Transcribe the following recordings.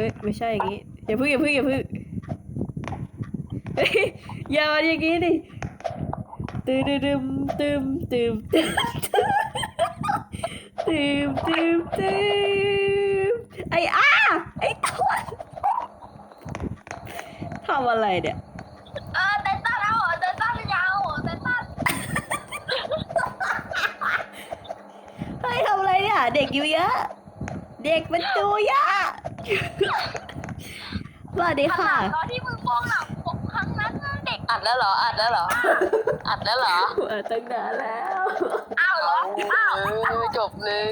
อ้ยไม่ใช่อย่างงี้อย่าพึ่งอย่าพึ่งอย่าพึ่งเฮ้ยอย่ามาอย่างงี้ดิตึมตึมตึมตึมตึมตึมตึมตึมไอ้อ้าไอ้ตัวทำอะไรเนี่ยเออเต้นต้นเอาเหรอเต้นต้นยาวเหรอเต้นต้นเฮ้ยทำอะไรเนี่ยเด็กอยู่เยอะ เด็กมันดูเยอะ สวัสดีค่ะ ตอนที่มึงฟ้องหลังผมครั้งนั้นน่ะเด็กอัดแล้วเหรอ อัดแล้วเหรอ อัดแล้วเหรอมาตั้งนานแล้ว อ้าวเหรอ อ้าวเออจบเลย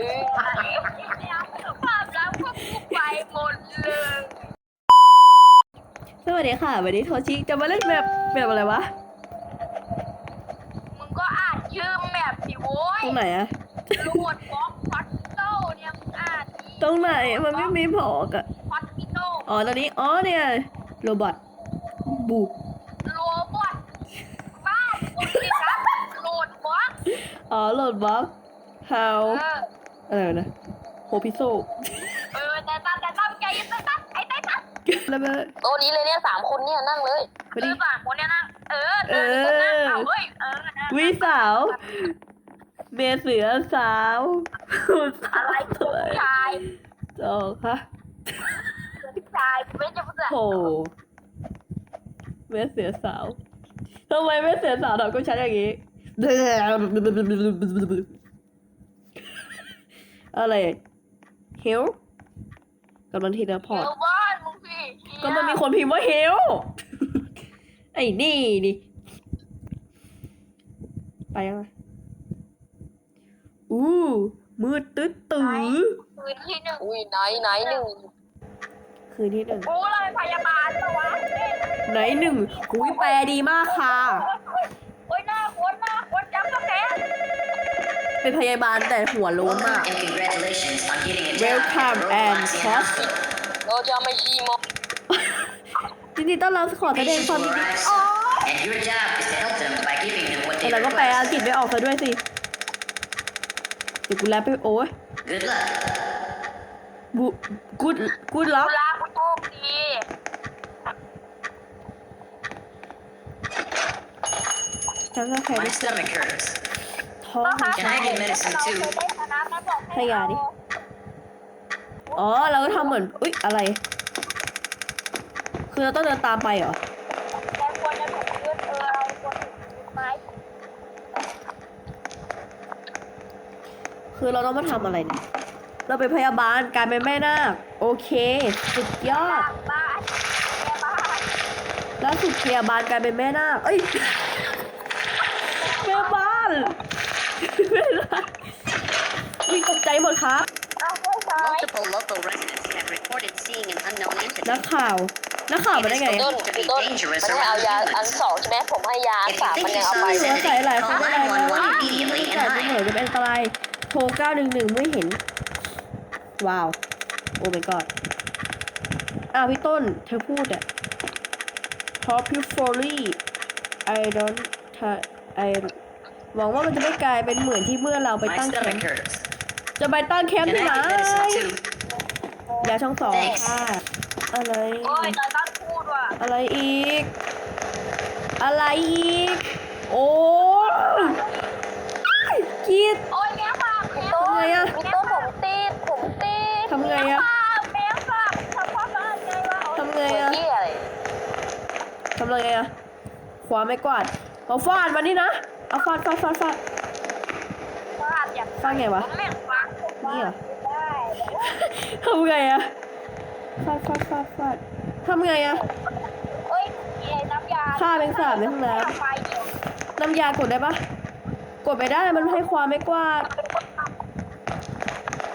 ความรักก็ไปหมดเลย สวัสดีค่ะ วันนี้โทชิจะมาเล่นแบบแบบอะไรวะ มึงก็อ่านชื่อแมปสิโว้ยตรงไหนอะลูดบล็อกพอตโต้เนี่ยมึงอ่านดิ ตรงไหนมันไม่มีผอกอะพอตปิโต้อ๋อตอนนี้อ๋อเนี่ยโรบอทบุกโรบอทบ้านคุณสิครับโหลดบล็อกอ๋อโหลดบล็อก how เอออะไรนะโฮพิโซเออแต่ตั้แต่ตั้ใจเย็นแต่ตั้ไอ้แต่ตั้แล้วก็โต๊ะนี้เลยเนี่ยสามคนเนี่ยนั่งเลยพอเอดีอปากคนเนี่ยนะเออเออ คนนั่งเอาเฮ้ยเออนะวิสาว เมียเสือสาวสาอะไรวสผู้วยชายจอค่ะผู้ชายไม่ใช่ผู้ชายโหแม่เสือสาวทำไมแม่เสือสาวทำกับฉันอย่างนี้อะไรเฮลกำลังทีละพอร์ตเดี๋ยวบ้านมึงสิก็มันมีคนพิมพ์ว่าเฮลไอ้นี่นี่ ไปยังไง อู้มืดตึ๊ดตื้อคืนที่หนึ่งอุ้ยไหนไหนหนึ่งคืนที่หนึ่งกูเลยพยาบาลปะวะเฮ้ยไหนหนึ่งคุยแปลดีมากค่ะโอ้ยหน้าคนหน้าคนจำก็แพ้เป็นพยาบาลแต่หัวโล้นมาก And congratulations on getting a job Welcome at the and Roblox cost Hospital. เราจะไม่ชีมอจริงๆต้องเราขอแสดง Patients ความ will ยินดี arrive อ๋อ soon, and your job is to help them by giving them what แต่ they เราก็แปลอัง request. กฤษไม่ออกซะด้วยสิเดี๋ยวกูแลบไปโอ้ย Good luck. บุกูดกูดล็อกเวลากูโชคดีฉันก็แค่ My stomach hurts. ท้อง Can I get medicine too? ให้ยาดิ อ๋อ เราก็ทำเหมือน อุ๊ย อะไร คือเราต้องเดินตามไปเหรอ แต่ควรจะถูกยืดเออเราควรถูกยืดไม้ คือเราต้องมาทำอะไรเนี่ย เราเป็นพยาบาลกลายเป็นแม่นาคโอเคสุดยอดต่างบ้านแม่บ้านแล้วสุดพยาบาลกลายเป็นแม่นาคเอ้ยแม่บ้านแม่นาควิ่งตกใจหมดครับ เอาไว้ใช้ Multiple local residents have reported seeing an unknown นัก entity. ข่าว นักข่าวมาได้ไง ต้นพี่ต้นมันให้เอายาอันสองใช่ไหมผมให้ยาอัน If สาม you มัน think ยั you งเอา saw ไป this หัวใสหลาย entity, คน call ไม่ได้นะ 911 immediately แต่ and ดูเหมือน hide. จะเป็นอันตรายโทร911เมื่อเห็น ว้าว โอ้ my god อ้าวพี่ต้น เธอพูดอะ Top you fully I don't I หวังว่ามันจะไม่กลายเป็นเหมือนที่เมื่อเราไป My ตั้งแคม stomach ป์ hurts. จะไปตั้งแคมป์ Can ที่ไหน I get medicine too? ยาช่องสอง Thanks ค่ะอะไร โอ้ยนายตั้งพูดว่ะ อะไรอีก อะไรอีก โอ้ยกรี ด โอ้ยแม่ฝากพี่แม่ต้นทำไงอะ พี่ต้นผมตีดผมตีดทำไงอะฝากแม่ฝากทำความสะอาดไงวะทำไงเฮ้ยอะเหี้ยอะไรทำไงอะขวาไม่กวาดเอาฟาดมานี่นะ เอาฟาดฟาดฟาดฟาดฝากอย่างฟาดไงวะผมแม่งฝากผมนี่เหรอได้ทำไงอะฟาดฟาดฟาดฟาดทำไงอะ เอ้ยไอ้น้ำยาฆ่าแมงสาบในห้องน้ำ ไฟเดียวน้ำยากดได้ปะ กดไม่ได้มันให้ความไม่กวา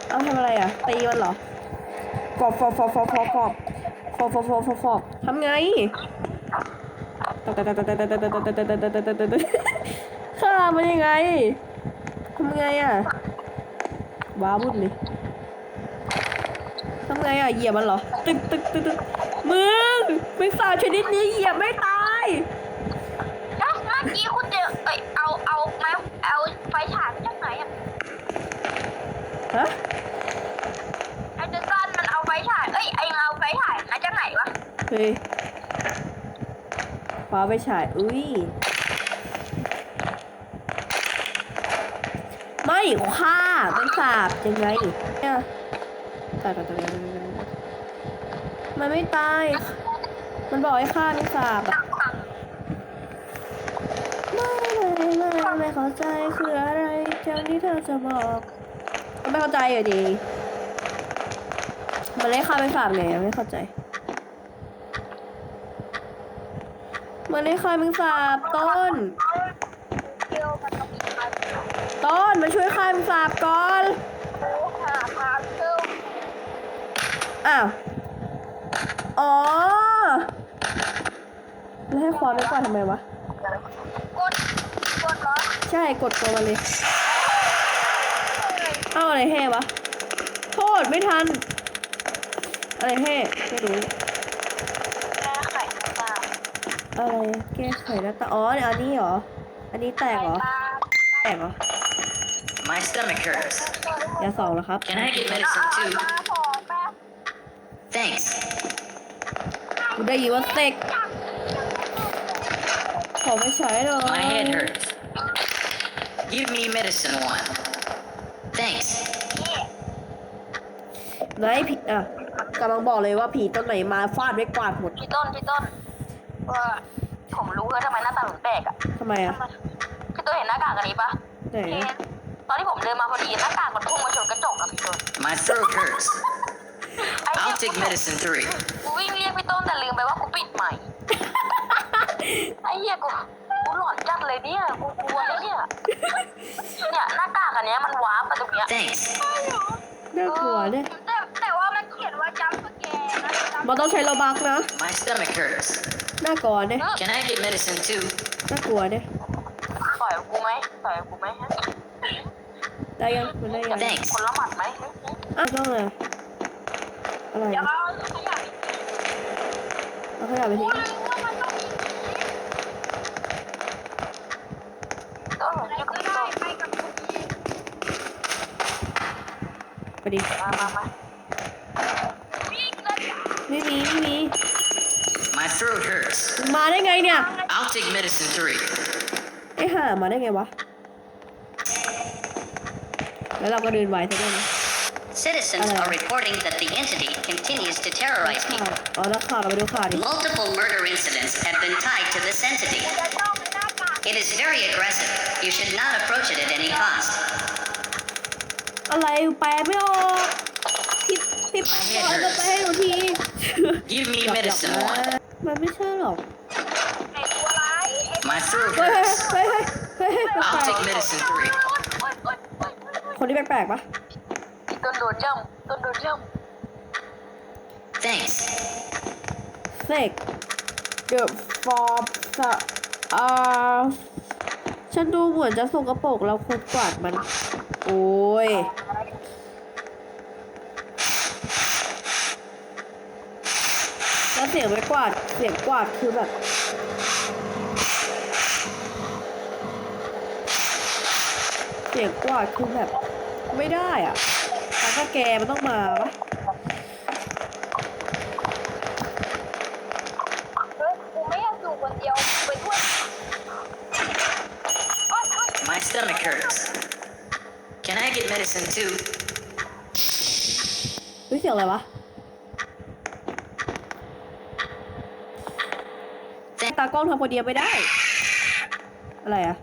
เอาทำอะไรอะตีมันเหรอกรอบฟอบฟอบฟอบฟอบฟอบฟอบฟอบฟอบฟอบฟอบทำไงฆ่ามันยังไงทำไงอะว้าวุ่นเลยทำไงอะเหยียบมันเหรอตึกตึกตึกตึกมึงเป็นสาวชนิดนี้เหยียบไม่ ฮ้ยฟ้าไปฉาย อุ้ย ไม่ฆ่ามันสาบยังไงเนี่ยตายตายตายมันไม่ตาย มันบอกให้ฆ่ามันสาบอะไม่ไม่ไม่ไม่เข้าใจคืออะไรจังที่เธอจะบอกไม่เข้าใจอ่ดี มันได้ฆ่าเป็นสาบไงไม่เข้าใจ มันได้ฆ่าเป็นสาบต้น ต้นมาช่วยฆ่าเป็นสาบก่อนอ้าวอ๋อแล้วให้ความไม่ก่อนทำไมวะกดกดเหรอใช่กดตัวมันเลยเอาอะไรแห่วะโทษไม่ทัน อะไรแห่ไม่รู้ อะไรแก้ไขหน้าตาอ๋อเนี่ยอันนี้เหรอ อันนี้แตกเหรอ แตกเหรอ My stomach hurts. อย่าสองแล้วครับ Can I get อะ medicine อะ too? มาสองแม่ Thanks. กูได้ยินว่าเซ็กขอไม่ใช้หน่อย My head hurts. Give me medicine one. Thanks. ไหนผีอะกำลังบอกเลยว่าผีต้นไหนมาฟาดด้วยกวาดหมด พี่ต้นพี่ต้น ว่าผมรู้แล้วทำไมหน้าตาถึงแปลกอะทำไมอะพี่ต้นเห็นหน้ากากอันนี้ปะไหนเห็นตอนที่ผมเดินมาพอดีหน้ากากมันพุ่งมาชนกระจกอะพี่ต้น My throat hurts. ไอ้เหี้ I'll ย take medicine three. กูวิ่งเรียกพี่ต้นแต่ลืมไปว่ากูปิดใหม่ไอ้เหี้ยกูกูหลอนจัดเลยเนี่ยกูกลัวเลยเนี่ยเนี่ยหน้ากากอันเนี้ยมันวาร์ปมาตรงเนี้ย Thanks. น่ากลัวเนี่ย มป์มันต้องใช้โลบักนะ My stomach hurts. น่ากลัวเนี่ย Can I get medicine too? น่ากลัวเนี่ยต่อยกูไหมต่อยกูไหมฮะได้ยังมันได้ยัง Thanks. คนละหมัดไหมอะต้องเลยอะไรเดี๋ยวอะเอาขยะเอาขยะไปทิ้งกูลืมว่ามันต้องมีต้นผมอยู่กับพี่ต้นไปกับกูไปดิมามามาวิ่งเลย ไม่มีไม่มี My throat hurts. มาได้ไงเนี่ย I'll take medicine three. ไอ้ห่ามาได้ไงวะ แล้วเราก็เดินไวซะด้วยนะ Citizens Hello. are reporting that the entity continues to terrorize ข่าว people. อ๋อนักข่าวเราไปดูข่าวดิ Multiple murder incidents have been tied to this entity. จะจ้องหน้ากาก It is very aggressive. You should not approach it at any cost. อะไรแปลไม่ออก พี่พี่ปอนจะไปให้หนูที Give me หยอกๆ medicine นะ one. มันไม่ใช่หรอกไอ้ตัวร้ายไอ้ My throat เฮ้ยเฮ้ย hurts. เฮ้ยเฮ้ยเฮ้ยเฮ้ยแป I'll ลก take medicine three. ๆคนนี้แปลกๆปะต้นโดนย่ำต้นโดนย่ Thanks. เซกเดอะฟอร์สอ่าฉันดูเหมือนจะสกปรกเราควรกวาดมัน โอ้ยแล้ เสียงไม่กวาดเสียงกวาดคือแบบเสียงกวาดคือแบบไม่ได้อะตาก็แกมันต้องมาปะำเฮ้ยกูไม่อยากอยู่คนเดียวไปด้วยโอ๊ยโอ๊ย My stomach hurts. Can I get medicine too? เฮ้ยเสียงอะไรวะ ตากล้องทำคนเดียวไม่ได้ อะไรอะ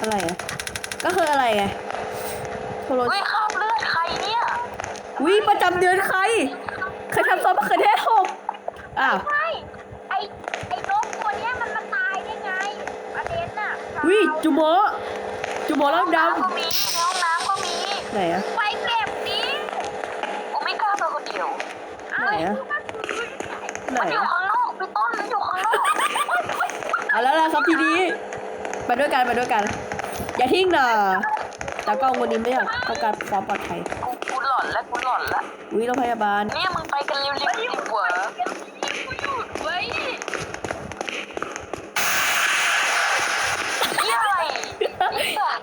อะไรอะก็คืออะไรไงโทรอุ้ยข้ามเลือดใครเนี่ยวิประจำเดือนใคร ใครทำซอสมะเขือเทศหกอ้าว ไม่ไอ้ไอ้นกตัวเนี้ยมันมาตายได้ไงประเด็นน่ะวิจูโมะจูโมะแล้วดน้ำก็มีในห้องน้ำก็มีำไหนอะ ไปเก็บดิกูไม่กล้าไปคนเดียว ไหนอะไหน มันอยู่ อะ ข้างนอกพี่ต้นมันอยู่ข้างนอก เอาแล้วล่ะ ครับทีนี้ไปด้วยกันไปด้วยกัน อย่าทิ้งนะตากล้องคนนี้ไม่อยากต้องการความปลอดภัยกูกูหลอนแล้วกูหลอนแล้ววิโรงพยาบาลเนี่ยมึงไปกันเร็วๆดีกว่าเฮ้ยเหี้ยอะไรไอ้สัส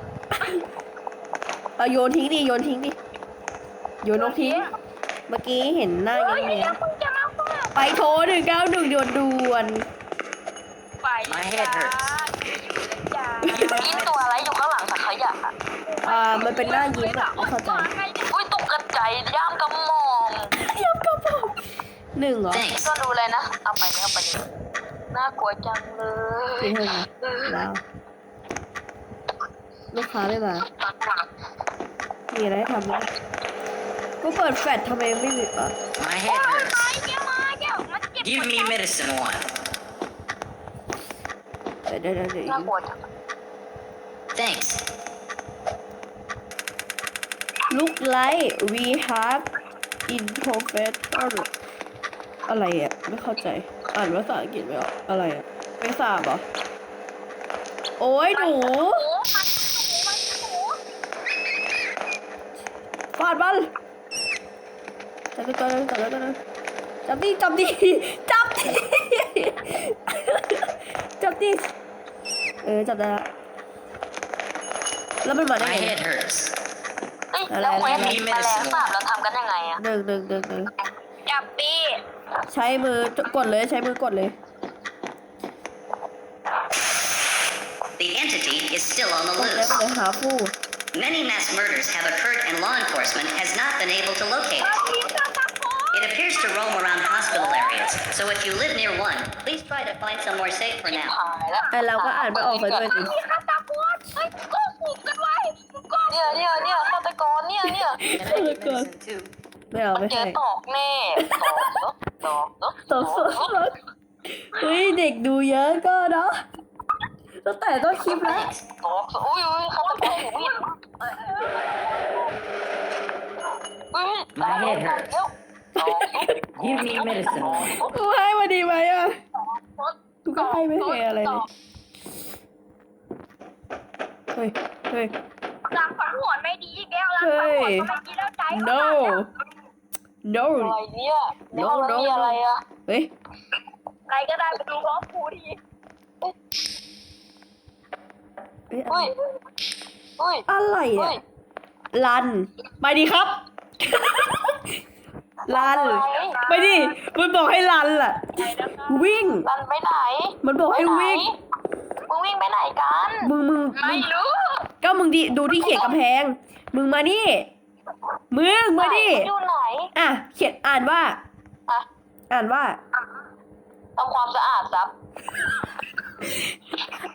เอาโยนทิ้งดิโยนทิ้งดิโยนนกทิ้งเมื่อกี้เห็นหน้าเฮ้ยเงี้ยมึงจะมาฟังๆไปโทรหนึ่งเก้าหนึ่งด่วนด่วนไป My head hurts ยิงตัวอะไรอยู่ข้างหลังสักขยะอะๆอ่ามันเป็นหน้ายิ้มอะไม่เข้าใจอุ้ยตกกระใจย่ามกำมองหนึ่งเหรอ Thanks. ก็ดูเลยนะ เอาไปเนี่ยเอาไปเนี่ยน่ากลัวจังเลยกี่เท่าไหร่ว้าวลูกค้าไม่มามีอะไรให้ทำไหมกูเปิดแฟลชทำไมไม่มีอะ My head hurts. เกี่ยวมาเกี่ยวมันเจ็บ Give me medicine one. เดี๋ยวเดี๋ยวเดี๋ยวน่ากลัวจัง Thanks. ลูกไลท์ we have in professor อะไรอะ ไม่เข้าใจ อ่านภาษาอังกฤษไม่ออกอะไรอะ ไม่ทราบเหรอโอ้ยหนูโอ้มันหนูมันหนูฟาดมันจับดิจับดิจับดิจับดิจับดิจับดิจับดิเออจับได้ละแล้วมันมาได้ My ไง head hurts. เอ้ยอะไรแล้วเว้นอะไร แมลงสาบเราทำกันยังไงอะหนึ่งหนึ่งหนึ่งหนึ่งจับปีใช้มือกดเลยใช้มือกดเลย The entity is still on the กดแล้ว loose. ไปเลยหาผู้ Many mass murders have occurred and law enforcement has not been able to locate it. It appears to roam around hospital areas, so if you live near one, please try to find somewhere safe for now. หายแล้วไอเราก็อ่านไม่ออกไปด้วยสิฆาตกรเฮ้ยโกหกกันไว้เนี่ยเนี่ยเนี่ยฆาตกรเนี่ยเนี่ย And I need medicine too. ไม่เอาไม่เจอใช่ตอกแน่ตอกเนาะตอกเนาะตบสดเฮ้ยเด็กดูเยอะก็เนาะตั้งแต่ต้นคลิปแล้ว Thanks. ตอกอุ้ยอุ้ยฆาตกรหนูวิ่งอุ้ย My head hurts. เดี๋ยวตอก Give me medicine one. กูให้มาดีไหมอะกูก็ให้ไม่เคยอะไรเลยเฮ้ยเฮ้ย ล้างฝังหัวไม่ดีอีกแล้วล้างฝังหัวไม่ดีแล้วใจ no no อะไรเนี่ย No, no, นี่อะไรอะเฮ้ยใครก็ได้ไปดูพร้อมครูทีเฮ้ยเฮ้ยเฮ้ยอะไรเฮ้อะยลันไปดีครับ ลัน ไปดิ มันบอกให้ลันล่ะ วิ่งรันไปไหน มันบอกให้วิ่ง มึงวิ่งไปไหนกัน มึงมึงไม่รู้ ก็มึงดิดูที่เขียนกำแพง มึงมานี่ มึงมาดิอยู่ไหน อะ เขียนอ่านว่าอะอ่านว่าทำความสะอาดซับ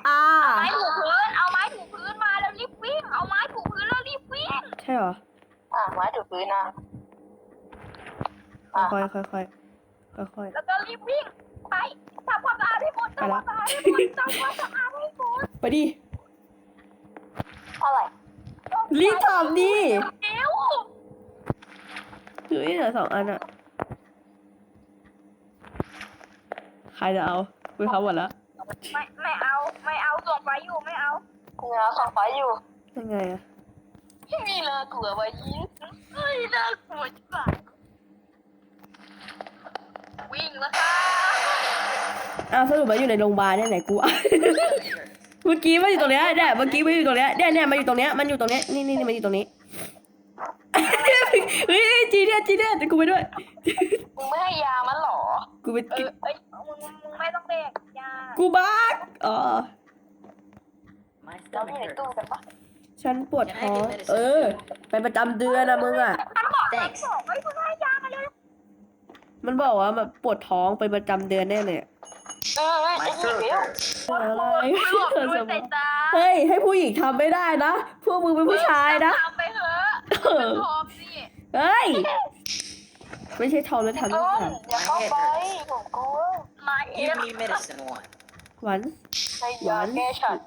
อ่าไม้ถูพื้น เอาไม้ถูพื้นมาแล้วรีบวิ่ง เอาไม้ถูพื้นแล้วรีบวิ่ง ใช่เหรอ อะไม้ถูพื้นนะอะ ค่อยค่อยค่อยค่อยค่อยแล้วก็รีบวิ่งไปทำความสะอาดให้หมดไปละทำความสะอาดให้หมดทำความสะอาดให้หมดไปดิอะไรรีบทำดิเดี๋ยวคือเหลือสองอันอะใครจะเอากูทำหมดแล้วไม่ไม่เอาไม่เอาส่องไฟอยู่ไม่เอาเนี่ยส่องไฟอยู่ยังไงอะมีน่ากลัววะยี่เฮ้ยน่ากลัวจังเลย วิ่งแล้วค่ะอ้าวสรุปมาอยู่ในโรงพยาบาลเนี่ยไหนกูอะ เมื่อกี้มันอยู่ตรงเนี้ยเนี่ยเมื่อกี้มันอยู่ตรงเนี้ยเนี่ยเนี่ยมันอยู่ตรงเนี้ยมันอยู่ตรงเนี้ยนี่นี่นี่มันอยู่ตรงนี้ เฮ้ยจีเนี่ยจีเนี่ยกูไปด้วย มึงไม่ให้ยามันเหรอ กูไป เออเอ้ยมึงมึงไม่ต้องเบรกยากูบ้าอ๋อ My เรา stomach ไม่ในตู้ hurts. กันปะฉันปวดท้อง เออ เป็นประจำเดือนนะมึงอะ มันบอกมัน Thanks บอกไม่มึงให้ยา มันบอกว่าแบบปวดท้องเป็นประจำเดือนแน่เลยอะเออไอ้ My ยี่ throat เบี้ยวอะไรไม่บอกด้วยสายตาเฮ้ยให้ผู้หญิงทำไม่ได้นะพวกมึงเป็นผู้ชายนะทำไปเถอะเออพร้อมสิเฮ้ยไม่ใช่ทอมแล้วทำได้ต้นไงอย่าเข้าไปผมกลัวมาเอ็ม Give me medicine one. หวานห้ยาแก้ฉัน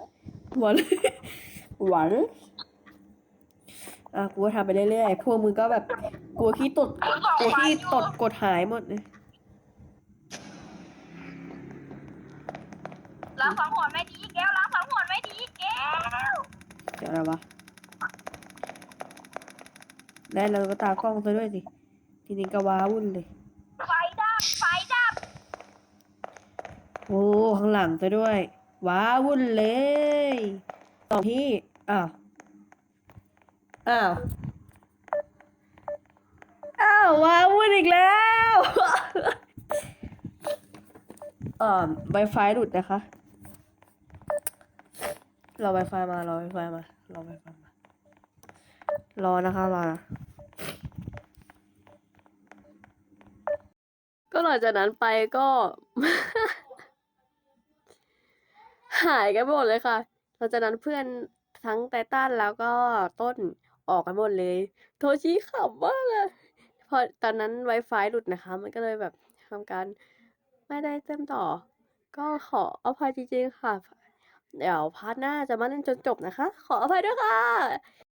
หวานหวาน อะกูก็ทำไปเรื่อยๆ พวกมึงก็แบบกลัวขี้ตดกลัวขี้ตดกดหายหมดเลยล้างฝังหัวไม่ดีแก้วล้างฝังหัวไม่ดีแก้วเดี๋ยวอะไรวะได้เราก็ตากล้องซะด้วยสิ ทีนี้ก็ว้าวุ่นเลย ไฟดับไฟดับโอ้ข้างหลังซะด้วย ว้าวุ่นเลยสองที่ อ้าว อ้าว อ้าวว้าวุ่นอีกแล้วเอ่อ Wi-Fi หลุดนะคะ รอ Wi-Fi มารอ Wi-Fi มารอ Wi-Fi มารอนะคะรอนะก็หลังจากนั้นไปก็ หายกันหมดเลยค่ะหลังจากนั้นเพื่อนทั้งไตตันแล้วก็ต้น ออกกันหมดเลย โทชิขำมากเลยพอตอนนั้น Wi-Fi หลุดนะคะ มันก็เลยแบบทำการไม่ได้เติมต่อ ก็ขออภัยจริงๆค่ะ เดี๋ยวพาร์ทหน้าจะมาเล่นจนจบนะคะ ขออภัยด้วยค่ะ